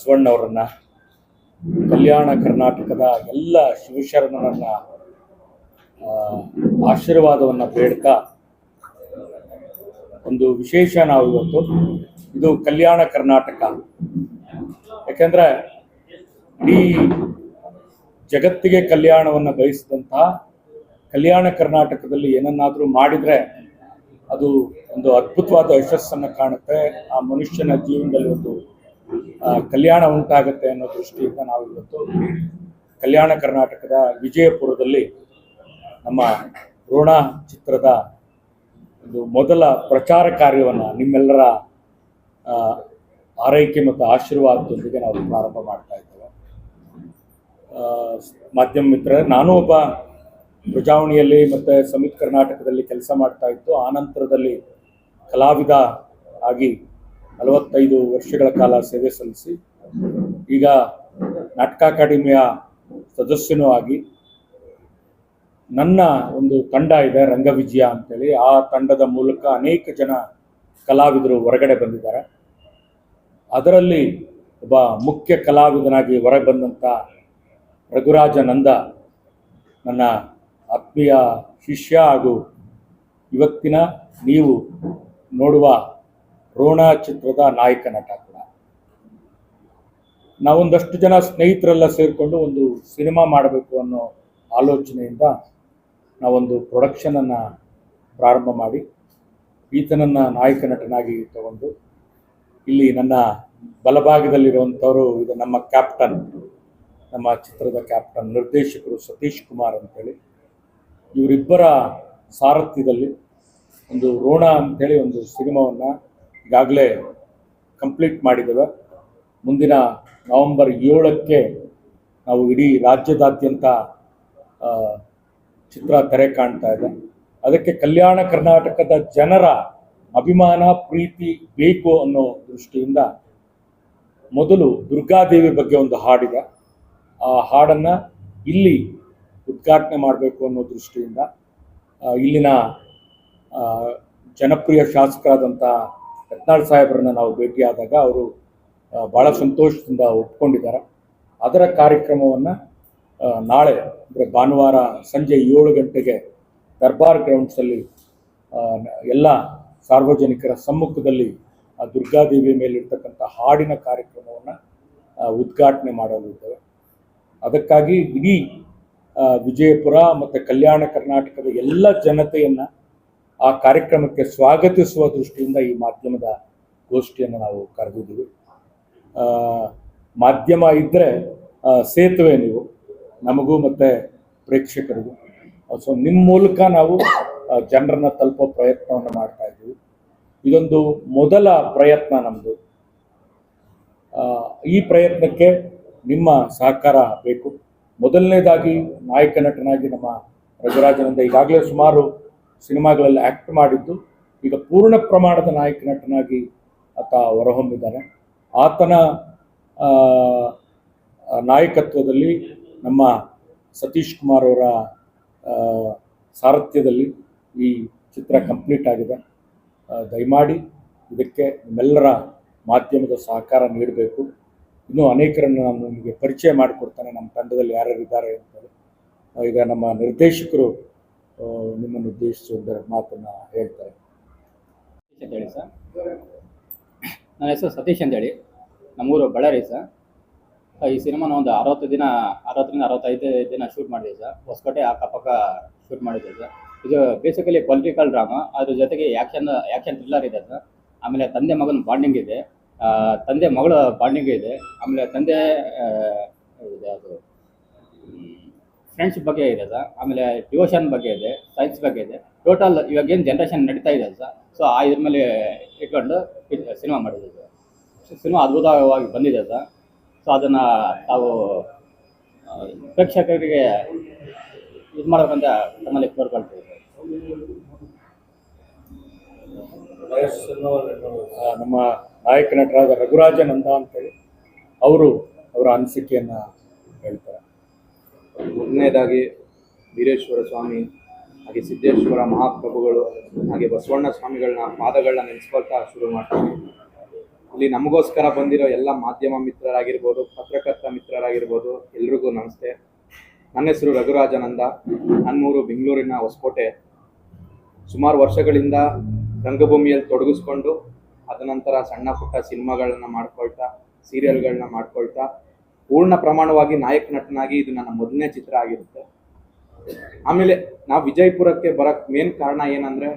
ಬಸವಣ್ಣವರನ್ನ ಕಲ್ಯಾಣ ಕರ್ನಾಟಕದ ಎಲ್ಲ ಶಿವಶರಣರನ್ನ ಆಶೀರ್ವಾದವನ್ನ ಬೇಡ್ತಾ ಒಂದು ವಿಶೇಷ ನಾವು ಇವತ್ತು ಇದು ಕಲ್ಯಾಣ ಕರ್ನಾಟಕ. ಯಾಕೆಂದ್ರೆ ಇಡೀ ಜಗತ್ತಿಗೆ ಕಲ್ಯಾಣವನ್ನು ಬಯಸಿದಂತಹ ಕಲ್ಯಾಣ ಕರ್ನಾಟಕದಲ್ಲಿ ಏನನ್ನಾದರೂ ಮಾಡಿದ್ರೆ ಅದು ಒಂದು ಅದ್ಭುತವಾದ ಯಶಸ್ಸನ್ನು ಕಾಣುತ್ತೆ. ಆ ಮನುಷ್ಯನ ಜೀವನದಲ್ಲಿ ಒಂದು ಕಲ್ಯಾಣ ಉಂಟಾಗುತ್ತೆ ಅನ್ನೋ ದೃಷ್ಟಿಯಿಂದ ನಾವು ಇವತ್ತು ಕಲ್ಯಾಣ ಕರ್ನಾಟಕದ ವಿಜಯಪುರದಲ್ಲಿ ನಮ್ಮ ಋಣ ಚಿತ್ರದ ಒಂದು ಮೊದಲ ಪ್ರಚಾರ ಕಾರ್ಯವನ್ನು ನಿಮ್ಮೆಲ್ಲರ ಆರೈಕೆ ಮತ್ತು ಆಶೀರ್ವಾದದೊಂದಿಗೆ ನಾವು ಪ್ರಾರಂಭ ಮಾಡ್ತಾ ಇದ್ದೇವೆ. ಮಾಧ್ಯಮ ಮಿತ್ರರೇ, ನಾನು ಒಬ್ಬ ಪ್ರಜಾವಣಿಯಲ್ಲಿ ಮತ್ತು ಸಮಿತ್ ಕರ್ನಾಟಕದಲ್ಲಿ ಕೆಲಸ ಮಾಡ್ತಾ ಇತ್ತು ಆನಂತರದಲ್ಲಿ ಕಲಾವಿದ ಆಗಿ ನಲವತ್ತೈದು ವರ್ಷಗಳ ಕಾಲ ಸೇವೆ ಸಲ್ಲಿಸಿ, ಈಗ ನಾಟಕ ಅಕಾಡೆಮಿಯ ಸದಸ್ಯನೂ ಆಗಿ ನನ್ನ ಒಂದು ತಂಡ ಇದೆ, ರಂಗವಿಜಯ ಅಂತೇಳಿ. ಆ ತಂಡದ ಮೂಲಕ ಅನೇಕ ಜನ ಕಲಾವಿದರು ಹೊರಗಡೆ ಬಂದಿದ್ದಾರೆ. ಅದರಲ್ಲಿ ಒಬ್ಬ ಮುಖ್ಯ ಕಲಾವಿದನಾಗಿ ಹೊರಗೆ ಬಂದಂಥ ರಘುರಾಜ ನಂದ ನನ್ನ ಆತ್ಮೀಯ ಶಿಷ್ಯ ಹಾಗೂ ಇವತ್ತಿನ ನೀವು ನೋಡುವ ರೋಣ ಚಿತ್ರದ ನಾಯಕ ನಟ ಕೂಡ. ನಾವೊಂದಷ್ಟು ಜನ ಸ್ನೇಹಿತರೆಲ್ಲ ಸೇರಿಕೊಂಡು ಒಂದು ಸಿನಿಮಾ ಮಾಡಬೇಕು ಅನ್ನೋ ಆಲೋಚನೆಯಿಂದ ನಾವೊಂದು ಪ್ರೊಡಕ್ಷನನ್ನು ಪ್ರಾರಂಭ ಮಾಡಿ, ಈತನನ್ನು ನಾಯಕ ನಟನಾಗಿ ತಗೊಂಡು, ಇಲ್ಲಿ ನನ್ನ ಬಲಭಾಗದಲ್ಲಿರುವಂಥವರು ಇದು ನಮ್ಮ ಕ್ಯಾಪ್ಟನ್, ನಮ್ಮ ಚಿತ್ರದ ಕ್ಯಾಪ್ಟನ್ ನಿರ್ದೇಶಕರು ಸತೀಶ್ ಕುಮಾರ್ ಅಂತೇಳಿ. ಇವರಿಬ್ಬರ ಸಾರಥ್ಯದಲ್ಲಿ ಒಂದು ರೋಣ ಅಂತೇಳಿ ಒಂದು ಸಿನಿಮಾವನ್ನು ಈಗಾಗಲೇ ಕಂಪ್ಲೀಟ್ ಮಾಡಿದ್ದೇವೆ. ಮುಂದಿನ ನವೆಂಬರ್ ಏಳಕ್ಕೆ ನಾವು ಇಡೀ ರಾಜ್ಯದಾದ್ಯಂತ ಚಿತ್ರ ತೆರೆ ಕಾಣ್ತಾ ಇದೆ. ಅದಕ್ಕೆ ಕಲ್ಯಾಣ ಕರ್ನಾಟಕದ ಜನರ ಅಭಿಮಾನ, ಪ್ರೀತಿ ಬೇಕು ಅನ್ನೋ ದೃಷ್ಟಿಯಿಂದ ಮೊದಲು ದುರ್ಗಾದೇವಿ ಬಗ್ಗೆ ಒಂದು ಹಾಡಿದೆ. ಆ ಹಾಡನ್ನು ಇಲ್ಲಿ ಉದ್ಘಾಟನೆ ಮಾಡಬೇಕು ಅನ್ನೋ ದೃಷ್ಟಿಯಿಂದ ಇಲ್ಲಿನ ಜನಪ್ರಿಯ ಶಾಸಕರಾದಂಥ ಯತ್ನಾಳ್ ಸಾಹೇಬ್ರನ್ನ ನಾವು ಭೇಟಿಯಾದಾಗ ಅವರು ಭಾಳ ಸಂತೋಷದಿಂದ ಒಪ್ಕೊಂಡಿದ್ದಾರೆ. ಅದರ ಕಾರ್ಯಕ್ರಮವನ್ನು ನಾಳೆ, ಅಂದರೆ ಭಾನುವಾರ ಸಂಜೆ ಏಳು ಗಂಟೆಗೆ ದರ್ಬಾರ್ ಗ್ರೌಂಡ್ಸಲ್ಲಿ ಎಲ್ಲ ಸಾರ್ವಜನಿಕರ ಸಮ್ಮುಖದಲ್ಲಿ ಆ ದುರ್ಗಾದೇವಿಯ ಮೇಲಿರ್ತಕ್ಕಂಥ ಹಾಡಿನ ಕಾರ್ಯಕ್ರಮವನ್ನು ಉದ್ಘಾಟನೆ ಮಾಡಲಿದ್ದೇವೆ ಅದಕ್ಕಾಗಿ ಇಡೀ ವಿಜಯಪುರ ಮತ್ತು ಕಲ್ಯಾಣ ಕರ್ನಾಟಕದ ಎಲ್ಲ ಜನತೆಯನ್ನು ಆ ಕಾರ್ಯಕ್ರಮಕ್ಕೆ ಸ್ವಾಗತಿಸುವ ದೃಷ್ಟಿಯಿಂದ ಈ ಮಾಧ್ಯಮದ ಗೋಷ್ಠಿಯನ್ನು ನಾವು ಕರೆದಿದ್ದೀವಿ. ಮಾಧ್ಯಮ ಇದ್ದರೆ ಸೇತುವೆ ನೀವು, ನಮಗೂ ಮತ್ತು ಪ್ರೇಕ್ಷಕರಿಗೂ. ಸೊ ನಿಮ್ಮ ಮೂಲಕ ನಾವು ಜನರನ್ನ ತಲುಪೋ ಪ್ರಯತ್ನವನ್ನು ಮಾಡ್ತಾ ಇದ್ದೀವಿ. ಇದೊಂದು ಮೊದಲ ಪ್ರಯತ್ನ ನಮ್ಮದು ಈ ಪ್ರಯತ್ನಕ್ಕೆ ನಿಮ್ಮ ಸಹಕಾರ ಬೇಕು. ಮೊದಲನೇದಾಗಿ ನಾಯಕ ನಟನಾಗಿ ನಮ್ಮ ರಘುರಾಜನಂದ ಈಗಾಗಲೇ ಸುಮಾರು ಸಿನಿಮಾಗಳಲ್ಲಿ ಆ್ಯಕ್ಟ್ ಮಾಡಿದ್ದು, ಈಗ ಪೂರ್ಣ ಪ್ರಮಾಣದ ನಾಯಕ ನಟನಾಗಿ ಆತ ಹೊರಹೊಮ್ಮಿದ್ದಾನೆ. ಆತನ ನಾಯಕತ್ವದಲ್ಲಿ ನಮ್ಮ ಸತೀಶ್ ಕುಮಾರ್ ಅವರ ಸಾರಥ್ಯದಲ್ಲಿ ಈ ಚಿತ್ರ ಕಂಪ್ಲೀಟ್ ಆಗಿದೆ. ದಯಮಾಡಿ ಇದಕ್ಕೆ ನಿಮ್ಮೆಲ್ಲರ ಮಾಧ್ಯಮದ ಸಹಕಾರ ನೀಡಬೇಕು. ಇನ್ನೂ ಅನೇಕರನ್ನು ನಾನು ನಿಮಗೆ ಪರಿಚಯ ಮಾಡಿಕೊಡ್ತಾನೆ. ನಮ್ಮ ತಂಡದಲ್ಲಿ ಯಾರ್ಯಾರು ಇದ್ದಾರೆ ಅಂತೇಳಿ ಈಗ ನಮ್ಮ ನಿರ್ದೇಶಕರು ನಿಮ್ಮನ್ನು ಉದ್ದೇಶಿಸಿ ಒಂದರ ಮಾತನ್ನು ಹೇಳ್ತಾರೆ. ಅಂತ ಹೇಳಿ ಸರ್. ನನ್ನ ಹೆಸರು ಸತೀಶ್ ಅಂತೇಳಿ ನಮ್ಮೂರು ಬಳ್ಳಾರಿ ಸರ್. ಈ ಸಿನಿಮಾನ ಒಂದು ಅರವತ್ತು ದಿನ, ಅರವತ್ತರಿಂದ ಅರವತ್ತೈದು ದಿನ ಶೂಟ್ ಮಾಡಿದೆ ಸರ್. ಹೊಸಕೋಟೆ ಅಕ್ಕಪಕ್ಕ ಶೂಟ್ ಮಾಡಿದ್ದೆ ಸರ್. ಇದು ಬೇಸಿಕಲಿ ಪೊಲಿಟಿಕಲ್ ಡ್ರಾಮಾ ಅದ್ರ ಜೊತೆಗೆ ಆ್ಯಕ್ಷನ್ ಆ್ಯಕ್ಷನ್ ಥ್ರಿಲ್ಲರ್ ಇದೆ ಸರ್. ಆಮೇಲೆ ತಂದೆ ಮಗನ ಬಾಂಡಿಂಗ್ ಇದೆ. ತಂದೆ ಮಗಳ ಬಾಂಡಿಂಗ್ ಇದೆ. ಆಮೇಲೆ ತಂದೆ ಇದು ಫ್ರೆಂಡ್ಶಿಪ್ ಬಗ್ಗೆ ಇದೆ ಸರ್. ಆಮೇಲೆ ಡಿವೋಷನ್ ಬಗ್ಗೆ ಇದೆ ಸೈನ್ಸ್ ಬಗ್ಗೆ ಇದೆ. ಟೋಟಲ್ ಇವಾಗ ಏನು ಜನ್ರೇಷನ್ ನಡೀತಾ ಇದೆ ಸರ್. ಸೊ ಆ ಇದ್ರ ಮೇಲೆ ಇಟ್ಕೊಂಡು ಸಿನಿಮಾ ಮಾಡಿದೆ ಸರ್. ಸಿನಿಮಾ ಅದ್ಭುತವಾಗಿ ಬಂದಿದೆ ಸರ್. ಸೊ ಅದನ್ನು ತಾವು ಪ್ರೇಕ್ಷಕರಿಗೆ ಇದು ಮಾಡಬೇಕಂತ ತಮ್ಮಲ್ಲಿ ಕೋರ್ಕೊಳ್ತೀವಿ ನಮ್ಮ ನಾಯಕ ನಟರಾದ ರಘುರಾಜನಂದ ಅಂತೇಳಿ, ಅವರು ಅವರ ಅನಿಸಿಕೆಯನ್ನು ಹೇಳ್ತಾರೆ. ಮೊದಲನೇದಾಗಿ ವೀರೇಶ್ವರ ಸ್ವಾಮಿ, ಹಾಗೆ ಸಿದ್ದೇಶ್ವರ ಮಹಾಪ್ರಭುಗಳು, ಹಾಗೆ ಬಸವಣ್ಣ ಸ್ವಾಮಿಗಳನ್ನ ಪಾದಗಳನ್ನ ನೆನೆಸ್ಕೊಳ್ತಾ ಶುರು ಮಾಡ್ತೀನಿ ಇಲ್ಲಿ ನಮಗೋಸ್ಕರ ಬಂದಿರೋ ಎಲ್ಲ ಮಾಧ್ಯಮ ಮಿತ್ರರಾಗಿರ್ಬೋದು, ಪತ್ರಕರ್ತ ಮಿತ್ರರಾಗಿರ್ಬೋದು, ಎಲ್ರಿಗೂ ನಮಸ್ತೆ. ನನ್ನ ಹೆಸರು ರಘುರಾಜಾನಂದ ನನ್ನೂರು ಬೆಂಗಳೂರಿನ ಹೊಸಕೋಟೆ. ಸುಮಾರು ವರ್ಷಗಳಿಂದ ರಂಗಭೂಮಿಯಲ್ಲಿ ತೊಡಗಿಸ್ಕೊಂಡು ಅದನಂತರ ಸಣ್ಣ ಪುಟ್ಟ ಸಿನಿಮಾಗಳನ್ನ ಮಾಡ್ಕೊಳ್ತಾ ಸೀರಿಯಲ್ಗಳನ್ನ ಮಾಡ್ಕೊಳ್ತಾ ಪೂರ್ಣ ಪ್ರಮಾಣವಾಗಿ ನಾಯಕ ನಟನಾಗಿ ಇದು ನನ್ನ ಮೊದಲನೇ ಚಿತ್ರ ಆಗಿರುತ್ತೆ. ಆಮೇಲೆ ನಾವು ವಿಜಯಪುರಕ್ಕೆ ಬರಕ್ ಮೇನ್ ಕಾರಣ ಏನಂದ್ರೆ,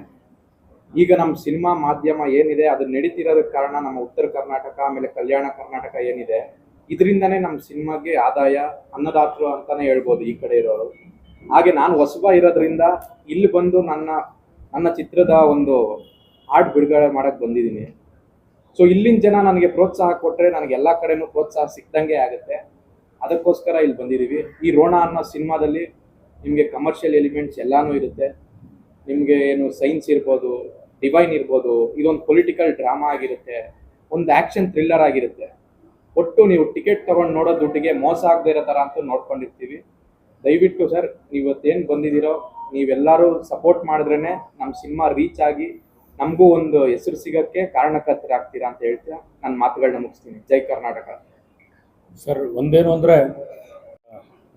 ಈಗ ನಮ್ಮ ಸಿನಿಮಾ ಮಾಧ್ಯಮ ಏನಿದೆ ಅದು ನಡೀತಿರೋದಕ್ಕೆ ಕಾರಣ ನಮ್ಮ ಉತ್ತರ ಕರ್ನಾಟಕ, ಆಮೇಲೆ ಕಲ್ಯಾಣ ಕರ್ನಾಟಕ ಏನಿದೆ, ಇದರಿಂದನೇ ನಮ್ಮ ಸಿನಿಮಾಗೆ ಆದಾಯ ಅನ್ನದಾತರು ಅಂತಾನೆ ಹೇಳ್ಬೋದು ಈ ಕಡೆ ಇರೋರು. ಹಾಗೆ ನಾನು ಹೊಸಬ ಇರೋದ್ರಿಂದ ಇಲ್ಲಿ ಬಂದು ನನ್ನ ನನ್ನ ಚಿತ್ರದ ಒಂದು ಆರ್ಟ್ ಬಿಡುಗಡೆ ಮಾಡೋಕ್ಕೆ ಬಂದಿದ್ದೀನಿ. ಸೊ ಇಲ್ಲಿನ ಜನ ನನಗೆ ಪ್ರೋತ್ಸಾಹ ಕೊಟ್ಟರೆ ನನಗೆ ಎಲ್ಲ ಕಡೆನೂ ಪ್ರೋತ್ಸಾಹ ಸಿಕ್ದಂಗೆ ಆಗುತ್ತೆ. ಅದಕ್ಕೋಸ್ಕರ ಇಲ್ಲಿ ಬಂದಿದ್ದೀವಿ ಈ ರೋಣ ಅನ್ನೋ ಸಿನಿಮಾದಲ್ಲಿ ನಿಮಗೆ ಕಮರ್ಷಿಯಲ್ ಎಲಿಮೆಂಟ್ಸ್ ಎಲ್ಲಾನು ಇರುತ್ತೆ. ನಿಮಗೆ ಏನು ಸೈನ್ಸ್ ಇರ್ಬೋದು ಡಿವೈನ್ ಇರ್ಬೋದು, ಇದೊಂದು ಪೊಲಿಟಿಕಲ್ ಡ್ರಾಮಾ ಆಗಿರುತ್ತೆ. ಒಂದು ಆ್ಯಕ್ಷನ್ ಥ್ರಿಲ್ಲರ್ ಆಗಿರುತ್ತೆ. ಒಟ್ಟು ನೀವು ಟಿಕೆಟ್ ತಗೊಂಡು ನೋಡೋ ದುಡ್ಡಿಗೆ ಮೋಸ ಆಗದೆ ಇರೋ ಥರ ಅಂತೂ ನೋಡ್ಕೊಂಡಿರ್ತೀವಿ. ದಯವಿಟ್ಟು ಸರ್ ಇವತ್ತೇನು ಬಂದಿದ್ದೀರೋ, ನೀವೆಲ್ಲರೂ ಸಪೋರ್ಟ್ ಮಾಡಿದ್ರೇ ನಮ್ಮ ಸಿನಿಮಾ ರೀಚ್ ಆಗಿ ನಮಗೂ ಒಂದು ಹೆಸರು ಸಿಗೋಕ್ಕೆ ಕಾರಣಕರ್ತರಾಗ್ತೀರಾ ಅಂತ ಹೇಳ್ತೀರಾ? ನನ್ನ ಮಾತುಗಳನ್ನ ಮುಗಿಸ್ತೀನಿ. ಜೈ ಕರ್ನಾಟಕ. ಸರ್ ಒಂದೇನು ಅಂದರೆ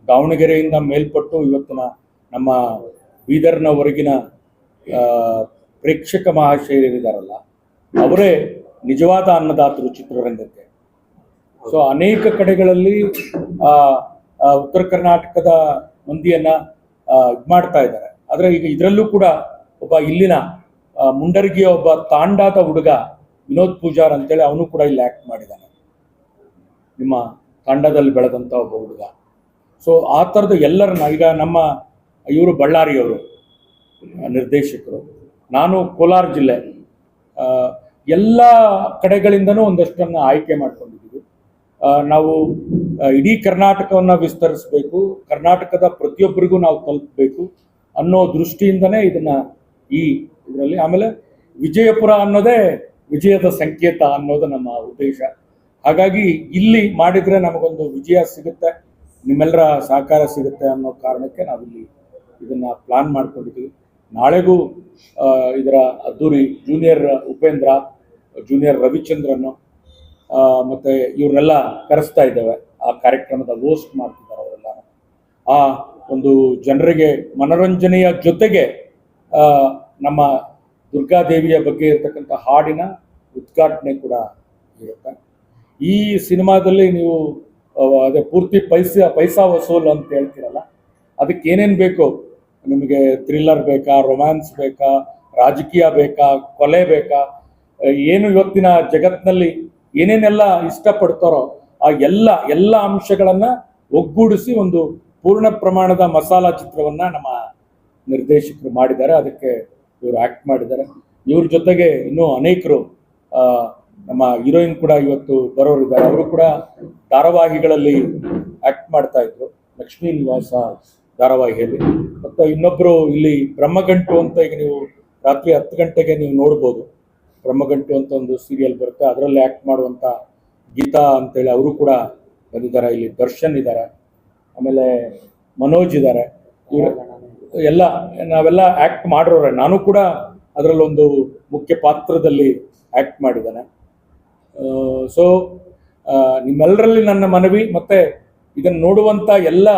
ದಾವಣಗೆರೆಯಿಂದ ಮೇಲ್ಪಟ್ಟು ಇವತ್ತಿನ ನಮ್ಮ ಆ, ಪ್ರೇಕ್ಷಕ ಮಹಾಶಯರಿದ್ದಾರಲ್ಲ ಅವರೇ ನಿಜವಾದ ಅನ್ನದಾತರು ಚಿತ್ರರಂಗಕ್ಕೆ. ಸೊ ಅನೇಕ ಕಡೆಗಳಲ್ಲಿ ಉತ್ತರ ಕರ್ನಾಟಕದ ಮಂದಿಯನ್ನ ಇದು ಮಾಡ್ತಾ ಇದ್ದಾರೆ. ಆದರೆ ಈಗ ಇದರಲ್ಲೂ ಕೂಡ ಒಬ್ಬ ಇಲ್ಲಿನ ಮುಂಡರಗಿಯ ಒಬ್ಬ ತಾಂಡಾದ ಹುಡುಗ ವಿನೋದ್ ಪೂಜಾರ್ ಅಂತೇಳಿ ಅವನು ಕೂಡ ಇಲ್ಲಿ ಆ್ಯಕ್ಟ್ ಮಾಡಿದ್ದಾನೆ. ನಿಮ್ಮ ತಾಂಡದಲ್ಲಿ ಬೆಳೆದಂಥ ಒಬ್ಬ ಹುಡುಗ. ಸೊ ಆ ಥರದ ಎಲ್ಲರನ್ನ ಈಗ ನಮ್ಮ ಇವರು ಬಳ್ಳಾರಿಯವರು, ನಿರ್ದೇಶಕರು, ನಾನು ಕೋಲಾರ ಜಿಲ್ಲೆ ಎಲ್ಲ ಕಡೆಗಳಿಂದನೂ ಒಂದಷ್ಟನ್ನು ಆಯ್ಕೆ ಮಾಡ್ಕೊಂಡಿದ್ದೀವಿ. ನಾವು ಇಡೀ ಕರ್ನಾಟಕವನ್ನು ವಿಸ್ತರಿಸಬೇಕು, ಕರ್ನಾಟಕದ ಪ್ರತಿಯೊಬ್ಬರಿಗೂ ನಾವು ತಲುಪಬೇಕು ಅನ್ನೋ ದೃಷ್ಟಿಯಿಂದನೇ ಇದನ್ನ ಈ ಇದರಲ್ಲಿ ಆಮೇಲೆ ವಿಜಯಪುರ ಅನ್ನೋದೇ ವಿಜಯದ ಸಂಕೇತ ಅನ್ನೋದು ನಮ್ಮ ಉದ್ದೇಶ. ಹಾಗಾಗಿ ಇಲ್ಲಿ ಮಾಡಿದ್ರೆ ನಮಗೊಂದು ವಿಜಯ ಸಿಗುತ್ತೆ, ನಿಮ್ಮೆಲ್ಲರ ಸಹಕಾರ ಸಿಗುತ್ತೆ ಅನ್ನೋ ಕಾರಣಕ್ಕೆ ನಾವಿಲ್ಲಿ ಇದನ್ನ ಪ್ಲಾನ್ ಮಾಡ್ಕೊಂಡಿದ್ದೀವಿ. ನಾಳೆಗೂ ಇದರ ಅದ್ದೂರಿ ಜೂನಿಯರ್ ಉಪೇಂದ್ರ ಜೂನಿಯರ್ ರವಿಚಂದ್ರನ್ ಮತ್ತೆ ಇವ್ರನ್ನೆಲ್ಲ ಕರೆಸ್ತಾ ಇದ್ದಾವೆ. ಆ ಕಾರ್ಯಕ್ರಮದ ಹೋಸ್ಟ್ ಮಾಡ್ತಿದ್ದಾರೆ ಅವರೆಲ್ಲ. ಆ ಒಂದು ಜನರಿಗೆ ಮನೋರಂಜನೆಯ ಜೊತೆಗೆ ನಮ್ಮ ದುರ್ಗಾದೇವಿಯ ಬಗ್ಗೆ ಇರತಕ್ಕಂಥ ಹಾಡಿನ ಉದ್ಘಾಟನೆ ಕೂಡ ಇರುತ್ತೆ. ಈ ಸಿನಿಮಾದಲ್ಲಿ ನೀವು ಅದೇ ಪೂರ್ತಿ ಪೈಸ, ಪೈಸಾ ವಸೂಲ್ ಅಂತ ಹೇಳ್ತೀರಲ್ಲ, ಅದಕ್ಕೆ ಏನೇನು ಬೇಕು? ನಿಮಗೆ ಥ್ರಿಲ್ಲರ್ ಬೇಕಾ, ರೊಮ್ಯಾನ್ಸ್ ಬೇಕಾ, ರಾಜಕೀಯ ಬೇಕಾ, ಕೊಲೆ ಬೇಕಾ ಏನು ಇವತ್ತಿನ ಜಗತ್ತಿನಲ್ಲಿ ಏನೇನೆಲ್ಲ ಇಷ್ಟಪಡ್ತಾರೋ ಆ ಎಲ್ಲ ಎಲ್ಲ ಅಂಶಗಳನ್ನು ಒಗ್ಗೂಡಿಸಿ ಒಂದು ಪೂರ್ಣ ಪ್ರಮಾಣದ ಮಸಾಲಾ ಚಿತ್ರವನ್ನ ನಮ್ಮ ನಿರ್ದೇಶಕರು ಮಾಡಿದ್ದಾರೆ. ಅದಕ್ಕೆ ಇವರು ಆಕ್ಟ್ ಮಾಡಿದ್ದಾರೆ. ಇವ್ರ ಜೊತೆಗೆ ಇನ್ನೂ ಅನೇಕರು ನಮ್ಮ ಹೀರೋಯಿನ್ ಕೂಡ ಇವತ್ತು ಬರೋರು ಇದ್ದಾರೆ ಅವರು ಕೂಡ ಧಾರಾವಾಹಿಗಳಲ್ಲಿ ಆಕ್ಟ್ ಮಾಡ್ತಾ ಇದ್ರು. ಲಕ್ಷ್ಮೀ ನಿವಾಸ ಧಾರಾವಾಹಿಯಲ್ಲಿ. ಮತ್ತು ಇನ್ನೊಬ್ಬರು ಇಲ್ಲಿ ಬ್ರಹ್ಮಗಂಟು ಅಂತ ಈಗ ನೀವು ರಾತ್ರಿ ಹತ್ತು ಗಂಟೆಗೆ ನೀವು ನೋಡ್ಬೋದು. ಬ್ರಹ್ಮಗಂಟು ಅಂತ ಒಂದು ಸೀರಿಯಲ್ ಬರುತ್ತೆ. ಅದರಲ್ಲಿ ಆಕ್ಟ್ ಮಾಡುವಂಥ ಗೀತಾ ಅಂತೇಳಿ ಅವರು ಕೂಡ ಬಂದಿದ್ದಾರೆ. ಇಲ್ಲಿ ದರ್ಶನ್ ಇದ್ದಾರೆ. ಆಮೇಲೆ ಮನೋಜ್ ಇದ್ದಾರೆ. ಎಲ್ಲ ನಾವೆಲ್ಲ ಆಕ್ಟ್ ಮಾಡಿರೋರೆ. ನಾನು ಕೂಡ ಅದರಲ್ಲೊಂದು ಮುಖ್ಯ ಪಾತ್ರದಲ್ಲಿ ಆಕ್ಟ್ ಮಾಡಿದ್ದಾನೆ. ಸೊ ನಿಮ್ಮೆಲ್ಲರಲ್ಲಿ ನನ್ನ ಮನವಿ ಮತ್ತು ಇದನ್ನು ನೋಡುವಂಥ ಎಲ್ಲ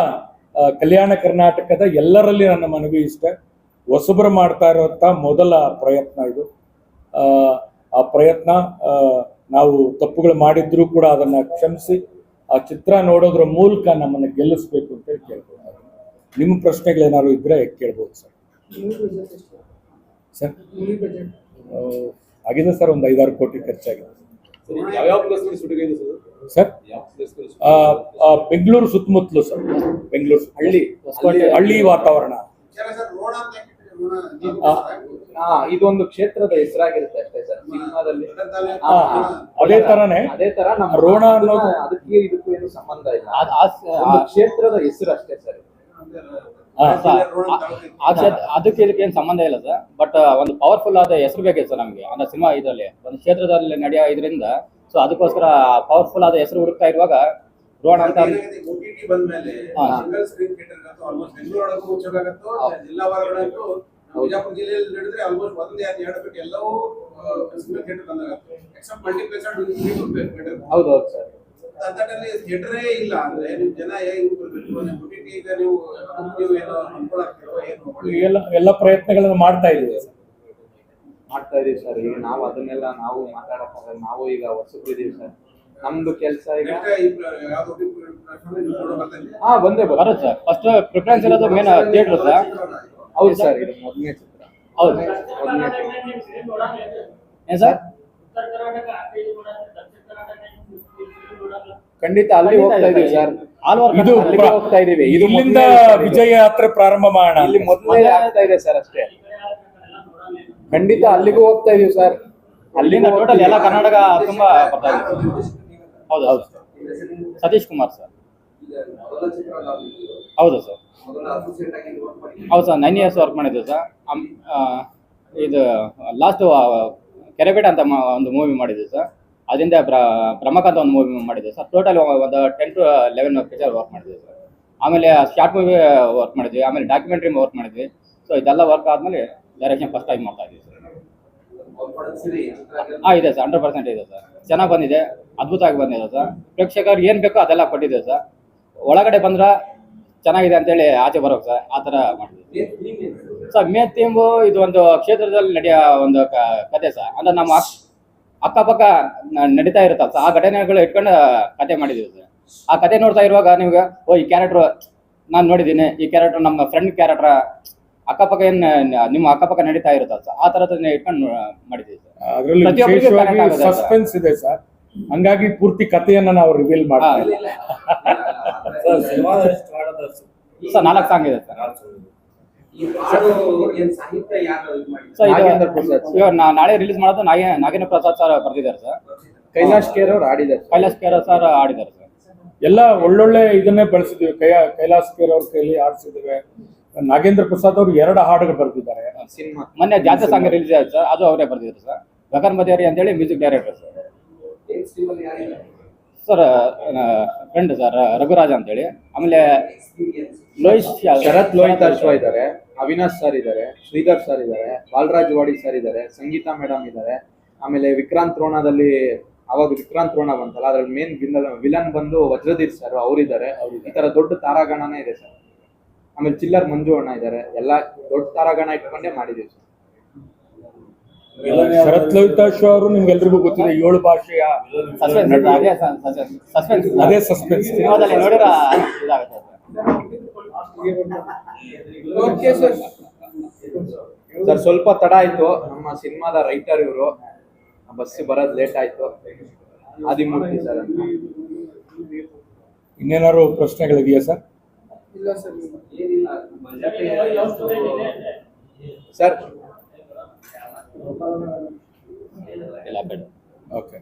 ಕಲ್ಯಾಣ ಕರ್ನಾಟಕದ ಎಲ್ಲರಲ್ಲಿ ನನ್ನ ಮನವಿ ಇಷ್ಟ. ಹೊಸಬರು ಮಾಡ್ತಾ ಇರುವಂಥ ಮೊದಲ ಪ್ರಯತ್ನ ಇದು. ಆ, ಪ್ರಯತ್ನ ನಾವು ತಪ್ಪುಗಳು ಮಾಡಿದ್ರೂ ಕೂಡ ಅದನ್ನು ಕ್ಷಮಿಸಿ ಆ ಚಿತ್ರ ನೋಡೋದ್ರ ಮೂಲಕ ನಮ್ಮನ್ನು ಗೆಲ್ಲಿಸ್ಬೇಕು ಅಂತ ಹೇಳಿ ಕೇಳ್ಬೋದು ನಿಮ್ಮ ಪ್ರಶ್ನೆಗಳೇನಾದ್ರು ಇದ್ರೆ ಕೇಳ್ಬೋದು ಸರ್. ಸರ್? ಆ, ಆಗಿದೆ ಸರ್ ಒಂದು ಐದಾರು ಕೋಟಿ ಖರ್ಚಾಗಿದೆ. ಸರ್ ಬೆಂಗಳೂರು ಸುತ್ತಮುತ್ತಲು ಸರ್. ಬೆಂಗಳೂರು ಹಳ್ಳಿ. ಹಳ್ಳಿ ವಾತಾವರಣ. ಇದೊಂದು ಕ್ಷೇತ್ರದ ಹೆಸರಾಗಿರುತ್ತೆ ಅಷ್ಟೇ ಸರ್ ಸಿನಿಮಾದಲ್ಲಿ. ಆ, ಅದೇ ತರನೇ. ಅದೇ ತರ ನಮ್ಮ ರೋಣ ಅನ್ನೋದು- ಅದಕ್ಕೆ ಇದಕ್ಕೂ ಏನು ಸಂಬಂಧ ಇಲ್ಲ. ಒಂದು ಕ್ಷೇತ್ರದ ಹೆಸರು ಅಷ್ಟೇ ಸರ್. ಅದಕ್ಕೆ ಇದಕ್ಕೆ ಏನು ಸಂಬಂಧ ಇಲ್ಲ ಸರ್ ಬಟ್ ಒಂದು ಪವರ್ಫುಲ್ ಆದ ಹೆಸರು ಬೇಕಿತ್ತು ಸರ್ ನಮಗೆ ಅಂದ್ರೆ ಸಿನಿಮಾ ಇದರಲ್ಲಿ ಒಂದು ಕ್ಷೇತ್ರದಲ್ಲಿ ನಡೆಯೋ ಇದರಿಂದ. ಸೊ ಅದಕ್ಕೋಸ್ಕರ ಪವರ್ಫುಲ್ ಆದ ಹೆಸರು ಹುಡುಕ್ತಾ ಇರುವಾಗ ರೋಣ ಅಂತ ಹೌದೌದು ಬಿಜಾಪುರ ಜಿಲ್ಲೆಯಲ್ಲಿ ನಡೆದ್ರೆ ಆಲ್ಮೋಸ್ಟ್ ಒಂದ್ ಎಲ್ಲವೂ ಸಿಂಗಲ್ ಥಿಯೇಟರ್ ಬಂದಾಗ ಎಕ್ಸೆಪ್ಟ್ ಮಲ್ಟಿಪ್ಲೆಕ್ಸ್ ಹೌದು ಹೌದು ಸರ್. ಅಂತಲ್ಲಿ ಥಿಯೇಟರೇ ಇಲ್ಲ ಅಂದ್ರೆ ನೀವು ಜನ ಹೇಗೆ ಈಗ ನೀವು ಏನೋ ಅನ್ಕೊಳಕ್ತಿರೋ ಏನು ಎಲ್ಲ ಎಲ್ಲ ಪ್ರಯತ್ನಗಳನ್ನು ಮಾಡ್ತಾ ಇದ್ದೀವಿ. ಸರ್ ಮಾಡ್ತಾ ಇದೀವಿ ಸರ್. ಈಗ ನಾವು ಅದನ್ನೆಲ್ಲ ನಾವು ಮಾತಾಡಕ್ಕಾಗಲ್ಲ ನಾವು ಈಗ ಹೊಸಬ್ರಿದೀವಿ ಸರ್. ನಮ್ದು ಕೆಲಸ ಈಗ ಯಾವ್ದು ನೋಡೋ ಬರ್ತಾ ಹಾ ಬಂದೇ ಬರ ಬರುತ್ತೆ ಸರ್. ಫಸ್ಟ್ ಪ್ರಿಫರೆನ್ಸ್ ಇರೋದು ಮೇನ್ ಥಿಯೇಟರ್ ಸರ್. ಹೌದು ಸರ್ ಇದು ಮೊದಲನೇ ಚಿತ್ರ. ಹೌದು. ಮೊದಲನೇ ಚಿತ್ರ. ಏನ್ ಸರ್ ಖಂಡಿತ ಅಲ್ಲಿ ಹೋಗ್ತಾ ಇದೀವಿ ಸರ್. ಇದು ಹೋಗ್ತಾ ಇದೀವಿ ಇದು ಇಲ್ಲಿಂದ ವಿಜಯ ಯಾತ್ರೆ ಪ್ರಾರಂಭ ಮಾಡೋಣ. ಇಲ್ಲಿ ಮೊದಲೇ ಆಗ್ತಾ ಇದೆ ಸರ್ ಅಷ್ಟೇ. ಖಂಡಿತ ಅಲ್ಲಿಗೂ ಹೋಗ್ತಾ ಇದೀವಿ ಸರ್. ಅಲ್ಲಿಂದ ಟೋಟಲ್ ಎಲ್ಲ ಕರ್ನಾಟಕ ತುಂಬಾ ಹೌದು ಹೌದು. ಸತೀಶ್ ಕುಮಾರ್ ಸರ್. ಹೌದು ಸರ್. ಹೌದು ಸರ್ ನೈನ್ ಇಯರ್ಸ್ ವರ್ಕ್ ಮಾಡಿದ್ದೆ ಸರ್. ಇದು ಲಾಸ್ಟ್ ಕೆರೆಬೇಟ ಅಂತ ಒಂದು ಮೂವಿ ಮಾಡಿದ್ದೆ ಸರ್. ಅದರಿಂದ ಬ್ರ ಅಂತ ಒಂದು ಮೂವಿ ಮಾಡಿದ್ದೆ ಸರ್. ಟೋಟಲ್ ಒಂದು ten to eleven picture work ಮಾಡಿದ್ವಿ ಸರ್. ಆಮೇಲೆ ಶಾರ್ಟ್ ಮೂವಿ ವರ್ಕ್ ಮಾಡಿದ್ವಿ, ಆಮೇಲೆ ಡಾಕ್ಯುಮೆಂಟ್ರಿ ವರ್ಕ್ ಮಾಡಿದ್ವಿ. ಸೊ ಇದೆಲ್ಲ ವರ್ಕ್ ಆದಮೇಲೆ ಡೈರೆಕ್ಷನ್ ಫಸ್ಟ್ ಟೈಮ್ ಮಾಡ್ತಾ ಇದ್ವಿ ಸರ್. ಹಾಂ, ಇದೆ ಸರ್ ಹಂಡ್ರೆಡ್ ಪರ್ಸೆಂಟ್ ಇದೆ ಸರ್. ಚೆನ್ನಾಗಿ ಬಂದಿದೆ, ಅದ್ಭುತವಾಗಿ ಬಂದಿದೆ ಸರ್. ಪ್ರೇಕ್ಷಕರು ಏನು ಬೇಕೋ ಅದೆಲ್ಲ ಕೊಟ್ಟಿದೆ ಸರ್. ಒಳಗಡೆ ಬಂದ್ರೆ ಚೆನ್ನಾಗಿದೆ ಅಂತೇಳಿ ಆಚೆ ಬರೋಕ್ ಸರ್, ಆ ಥರ ಮಾಡಿದ್ವಿ ಸರ್. ಮೇ ತಿಂಬು ಇದು ಒಂದು ಕ್ಷೇತ್ರದಲ್ಲಿ ನಡೆಯೋ ಒಂದು ಕತೆ ಸರ್. ಅಂದ್ರೆ ನಮ್ಮ ಅಕ್ಕಪಕ್ಕ ನಡೀತಾ ಇರುತ್ತಲ್ಲ. ಆ ಘಟನೆಗಳು ಇಟ್ಕೊಂಡು ಕತೆ ಮಾಡಿದೀವಿ ಸರ್. ಆ ಕತೆ ನೋಡ್ತಾ ಇರುವಾಗ ನಿಮ್ಗೆ ಓ ಈ ಕ್ಯಾರೆಕ್ಟರ್ ನಾನು ನೋಡಿದ್ದೀನಿ. ಈ ಕ್ಯಾರೆಕ್ಟರ್ ನಮ್ಮ ಫ್ರೆಂಡ್ ಕ್ಯಾರೆಕ್ಟರ್ ಅಕ್ಕಪಕ್ಕ ಏನ್ ನಿಮ್ಮ ಅಕ್ಕಪಕ್ಕ ನಡೀತಾ ಇರುತ್ತಲ್ಲ ಸರ್ ಆ ಥರದನ್ನ ಇಟ್ಕೊಂಡು ಮಾಡಿದ್ದೀವಿ ಸರ್. ಸಸ್ಪೆನ್ಸ್ ಇದೆ ಸರ್. ಹಂಗಾಗಿ ಪೂರ್ತಿ ಕಥೆಯನ್ನ ನಾವು ರಿವೀಲ್ ಮಾಡ್ತಾ ಇಲ್ಲ ಸರ್ ನಾಲ್ಕು ಸಾಂಗ್ ಇದೆ ಸರ್. ಇವಾಗ ನಾಳೆ ರಿಲೀಸ್ ಮಾಡೋದು ನಾಗೇ ನಾಗೇಂದ್ರ ಪ್ರಸಾದ್ ಸರ್ ಬರ್ದಿದ್ದಾರೆ ಸರ್. ಕೈಲಾಶ್ ಕೇರ್ ಅವ್ರು ಆಡಿದ್ದಾರೆ ಕೈಲಾಶ್ ಕೈಲಾಸ್ ಕೇರ ಸರ್ ಆಡಿದ್ದಾರೆ ಸರ್. ಎಲ್ಲ ಒಳ್ಳೊಳ್ಳೆ ಇದನ್ನೇ ಬಳಸಿದ್ವಿ ಕೈ ಕೈಲಾಸ್ ಕೇರ್ ಅವ್ರ ಕೈಲಿ ಆಡಿಸಿದ್ವಿ ನಾಗೇಂದ್ರ ಪ್ರಸಾದ್ ಅವರು ಎರಡು ಹಾಡುಗಳು ಬರೆದಿದ್ದಾರೆ. ಸಿನಿಮಾ. ಮೊನ್ನೆ ಜಾತ್ರೆ ಸಾಂಗ್ ರಿಲೀಸ್ ಆಯ್ತು ಸರ್. ಅದು ಅವರೇ ಬರ್ದಿದ್ರು ಸರ್. ಗಗನ್ ಅಂತ ಅಂತೇಳಿ ಮ್ಯೂಸಿಕ್ ಡೈರೆಕ್ಟರ್ ಸರ್. ಏನ್ ಸ್ಟೀಮಲ್ಲಿ ಯಾರಿದ್ದಾರೆ? ಸರ್ ಫ್ರೆಂಡ್ ಸರ್, ರಘುರಾಜ್ ಅಂತೇಳಿ. ಆಮೇಲೆ ಲೋಹಿತ್ ಶರತ್ ಲೋಹಿತ್ ಅಶ್ವ ಇದ್ದಾರೆ, ಅವಿನಾಶ್ ಸರ್ ಇದ್ದಾರೆ, ಶ್ರೀಧರ್ ಸರ್ ಇದ್ದಾರೆ, ಬಾಲರಾಜ್ ವಾಡಿ ಸರ್ ಇದ್ದಾರೆ, ಸಂಗೀತಾ ಮೇಡಮ್ ಇದ್ದಾರೆ. ಆಮೇಲೆ ವಿಕ್ರಾಂತ್ ರೋಣದಲ್ಲಿ, ಅವಾಗ ವಿಕ್ರಾಂತ್ ರೋಣ ಬಂತಲ್ಲ, ಅದ್ರಲ್ಲಿ ಮೇನ್ ವಿಲನ್ ಬಂದು ವಜ್ರದೀರ್ ಸರ್ ಅವರಿದ್ದಾರೆ. ಈ ತರ ದೊಡ್ಡ ತಾರಾಗಣನೇ ಇದೆ ಸರ್. ಆಮೇಲೆ ಚಿಲ್ಲರ್ ಮಂಜು ಅಣ್ಣ ಇದ್ದಾರೆ, ಎಲ್ಲ ದೊಡ್ಡ ತಾರಾಗಣ ಇಟ್ಕೊಂಡೇ ಮಾಡಿದೀವಿ ಸರ್. ಶರತ್ ಲಲಿತಾಶ್ ಅವರು ನಿಮ್ಗೆಲ್ರಿಗೂ ಗೊತ್ತಿದೆ ಏಳು ಭಾಷೆಯ ಸಸ್ಪೆನ್ಸ್ ಅದೇ ಸಸ್ಪೆನ್ಸ್ ಅದೇ ಸಸ್ಪೆನ್ಸ್ ಸಿನಿಮಾದಲ್ಲಿ ನೋಡಿರ ಇದಾಗುತ್ತೆ. ಸರ್ ಸರ್ ಸ್ವಲ್ಪ ತಡ ಆಯ್ತು. ನಮ್ಮ ಸಿನಿಮಾದ ರೈಟರ್ ಇವರು. ಬಸ್ ಬರೋದ್ ಲೇಟ್ ಆಯ್ತು. ಆದಿಮೂರ್ತಿ ಸರ್ ಅಂತ. ಇನ್ನೇನಾದ್ರು ಪ್ರಶ್ನೆಗಳಿದೆಯಾ ಸರ್ ಏನಿಲ್ಲ ಸರ್ ఓకే.